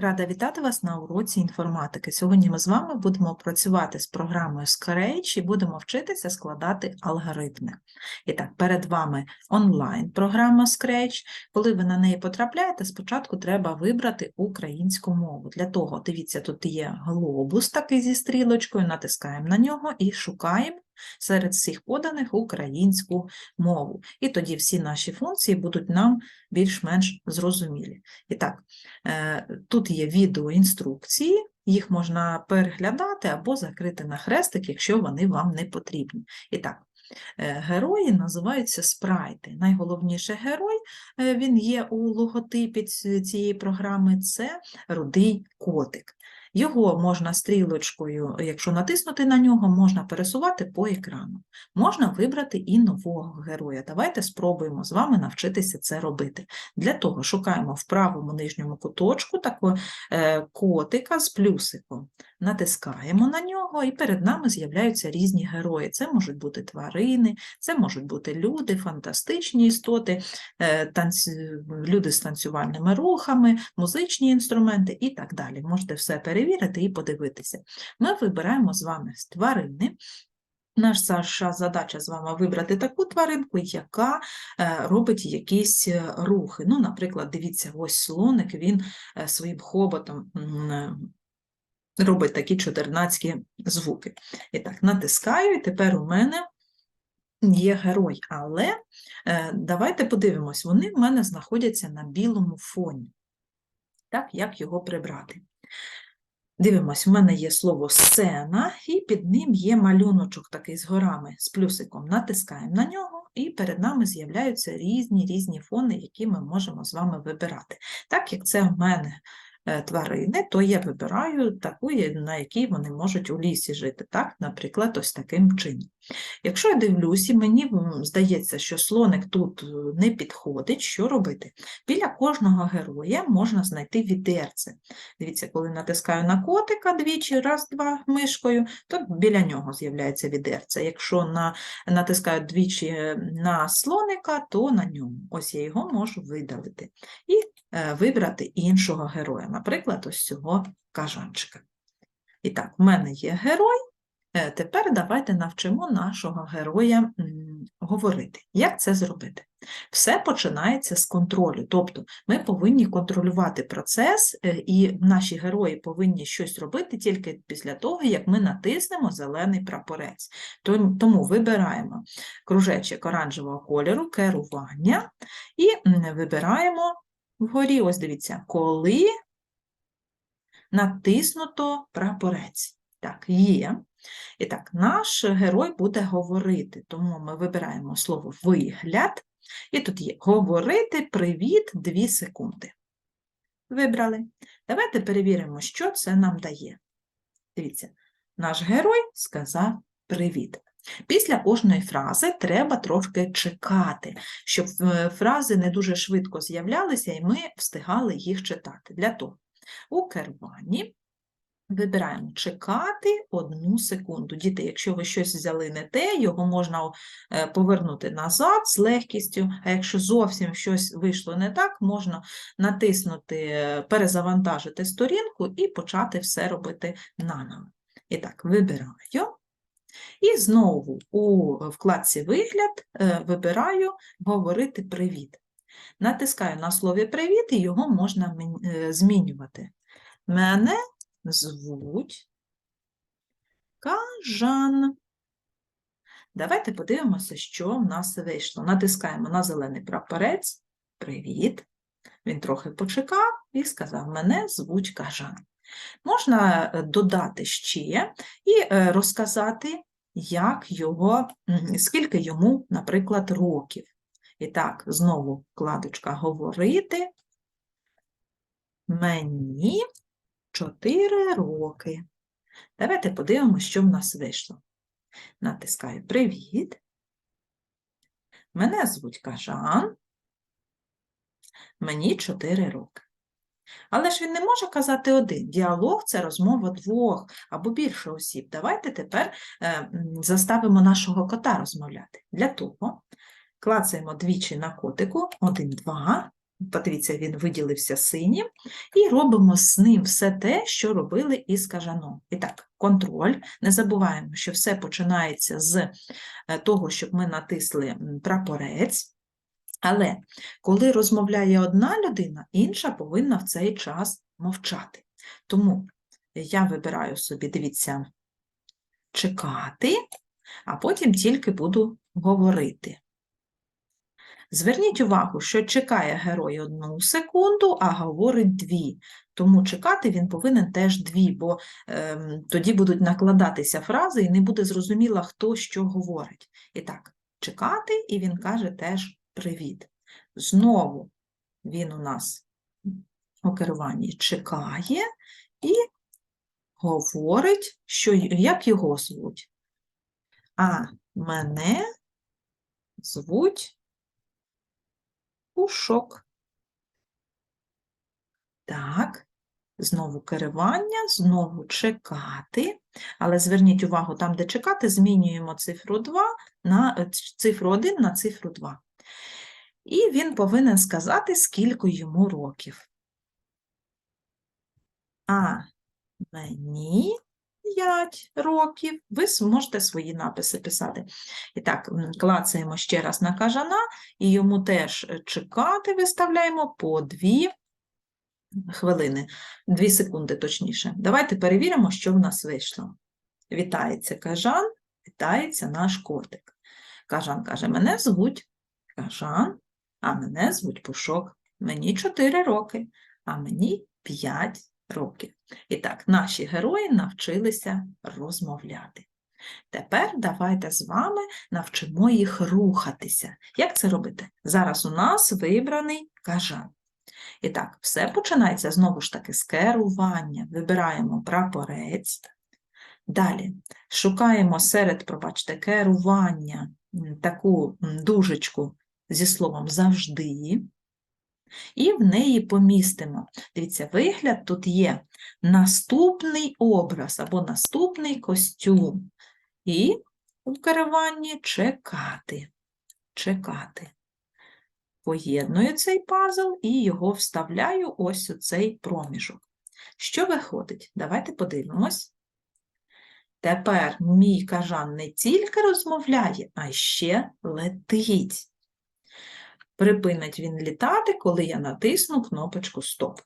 Рада вітати вас на уроці інформатики. Сьогодні ми з вами будемо працювати з програмою Scratch і будемо вчитися складати алгоритми. І так, перед вами онлайн-програма Scratch. Коли ви на неї потрапляєте, спочатку треба вибрати українську мову. Для того, дивіться, тут є глобус такий зі стрілочкою, натискаємо на нього і шукаємо серед всіх поданих українську мову. І тоді всі наші функції будуть нам більш-менш зрозумілі. І так, е, тут є відеоінструкції, їх можна переглядати або закрити на хрестик, якщо вони вам не потрібні. І так, е, герої називаються спрайти. Найголовніший герой, е, він є у логотипі цієї програми, це рудий котик. Його можна стрілочкою, якщо натиснути на нього, можна пересувати по екрану. Можна вибрати і нового героя. Давайте спробуємо з вами навчитися це робити. Для того шукаємо в правому нижньому куточку такого е, котика з плюсиком. Натискаємо на нього, і перед нами з'являються різні герої. Це можуть бути тварини, це можуть бути люди, фантастичні істоти, е, танці- люди з танцювальними рухами, музичні інструменти і так далі. Можете все перевірити і подивитися. Ми вибираємо з вами тварини. Наша задача з вами вибрати таку тваринку, яка е, робить якісь е, рухи. Ну, наприклад, дивіться, ось слоник, він е, своїм хоботом робить такі чотирнацькі звуки. І так, натискаю, і тепер у мене є герой. Але давайте подивимось, вони в мене знаходяться на білому фоні. Так, як його прибрати? Дивимось, в мене є слово сцена, і під ним є малюночок такий з горами, з плюсиком. Натискаємо на нього, і перед нами з'являються різні різні фони, які ми можемо з вами вибирати. Так як це в мене тварини, то я вибираю таку, на якій вони можуть у лісі жити. Так, наприклад, ось таким чином. Якщо я дивлюсь, і мені здається, що слоник тут е, не підходить, що робити? Біля кожного героя можна знайти відерце. Дивіться, коли натискаю на котика двічі, раз, два мишкою, то біля нього з'являється відерце. Якщо на, натискаю двічі е, на слоника, то на ньому. Ось я його можу видалити. І е, вибрати іншого героя, наприклад, ось цього кажанчика. І так, в мене є герой. Е, Тепер давайте навчимо нашого героя говорити. Як це зробити? Все починається з контролю, тобто ми повинні контролювати процес, е, і наші герої повинні щось робити тільки після того, як ми натиснемо зелений прапорець. Тому вибираємо кружечок оранжевого кольору, керування, і вибираємо вгорі, ось дивіться, коли натиснуто прапорець. Так, є. І так, наш герой буде говорити, тому ми вибираємо слово вигляд, і тут є говорити привіт 2 секунди. Вибрали. Давайте перевіримо, що це нам дає. Дивіться, наш герой сказав привіт. Після кожної фрази треба трошки чекати, щоб е, фрази не дуже швидко з'являлися, і ми встигали їх читати. Для того у керуванні Вибираємо чекати одну секунду. Діти, якщо ви щось взяли не те, його можна е, повернути назад з легкістю, а якщо зовсім щось вийшло не так, можна натиснути, е, перезавантажити сторінку і почати все робити наново. І так, вибираю. І знову у вкладці Вигляд е, вибираю Говорити привіт. Натискаю на слові привіт, і його можна е, змінювати. Мене звуть Кажан. Давайте подивимося, що в нас вийшло. Натискаємо на зелений прапорець. Привіт. Він трохи почекав і сказав: Мене звуть Кажан. Можна е, додати ще і розказати, як його, скільки йому, наприклад, років. І так, знову вкладочка говорити. Мені 4 роки. Давайте подивимося, що в нас вийшло. Натискаю Привіт. Мене звуть Кажан. Мені 4 роки. Але ж він не може казати один. Діалог це розмова двох або більше осіб. Давайте тепер е, заставимо нашого кота розмовляти. Для того клацаємо двічі на котику, один, два, подивіться, він виділився синім, і робимо з ним все те, що робили із кажаном. І так, контроль. Не забуваємо, що все починається з е, того, щоб ми натисли прапорець. Але коли розмовляє одна людина, інша повинна в цей час мовчати. Тому я вибираю собі, дивіться, чекати, а потім тільки буду говорити. Зверніть увагу, що чекає герой одну секунду, а говорить дві. Тому чекати він повинен теж дві, бо ем, тоді будуть накладатися фрази і не буде зрозуміло, хто що говорить. І так, чекати, і він каже теж привіт. Знову він у нас у керуванні чекає і говорить, що як його звуть. А мене звуть Пушок. Так, знову керування, знову чекати. Але зверніть увагу, там, де чекати, змінюємо цифру 2 на е, цифру 1 на цифру 2. І він повинен сказати, скільки йому років. А мені 5 років. Ви зможете свої написи писати. І так, клацаємо ще раз на кажана, і йому теж е, чекати виставляємо по 2 хвилини, 2 секунди точніше. Давайте перевіримо, що в нас вийшло. Вітається кажан, вітається наш котик. Кажан каже, мене звуть кажан, а мене звуть Пушок. Мені 4 роки, а мені 5 років. І так, наші герої навчилися розмовляти. Тепер давайте з вами навчимо їх рухатися. Як це робити? Зараз у нас вибраний кажан. І так, все починається знову ж таки з керування. Вибираємо прапорець. Далі шукаємо серед, пробачте, керування таку дужечку зі словом завжди. І в неї помістимо. Дивіться, вигляд тут є наступний образ або наступний костюм. І у керуванні чекати. Чекати. Поєдную цей пазл і його вставляю ось у цей проміжок. Що виходить? Давайте подивимось. Тепер мій кажан не тільки розмовляє, а ще летить. Припинить він літати, коли я натисну кнопочку Стоп.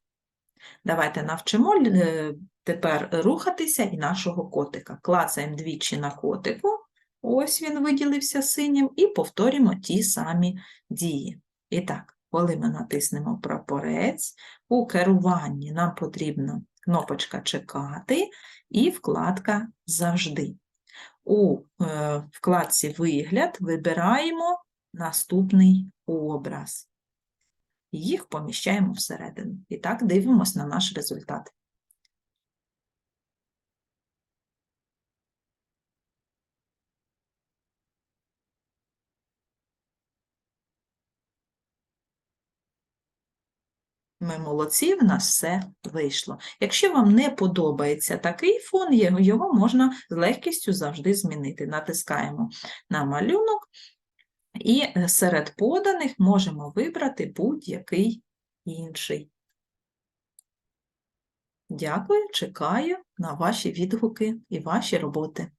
Давайте навчимо е, тепер рухатися і нашого котика. Клацаємо двічі на котику, ось він виділився синім, і повторюємо ті самі дії. І так, коли ми натиснемо прапорець, у керуванні нам потрібна кнопочка Чекати і вкладка Завжди. У е, вкладці Вигляд вибираємо наступний образ. Їх поміщаємо всередину. І так дивимося на наш результат. Ми молодці, в нас все вийшло. Якщо вам не подобається такий фон, його можна з легкістю завжди змінити. Натискаємо на малюнок і е, серед поданих можемо вибрати будь-який інший. Дякую, чекаю на ваші відгуки і ваші роботи.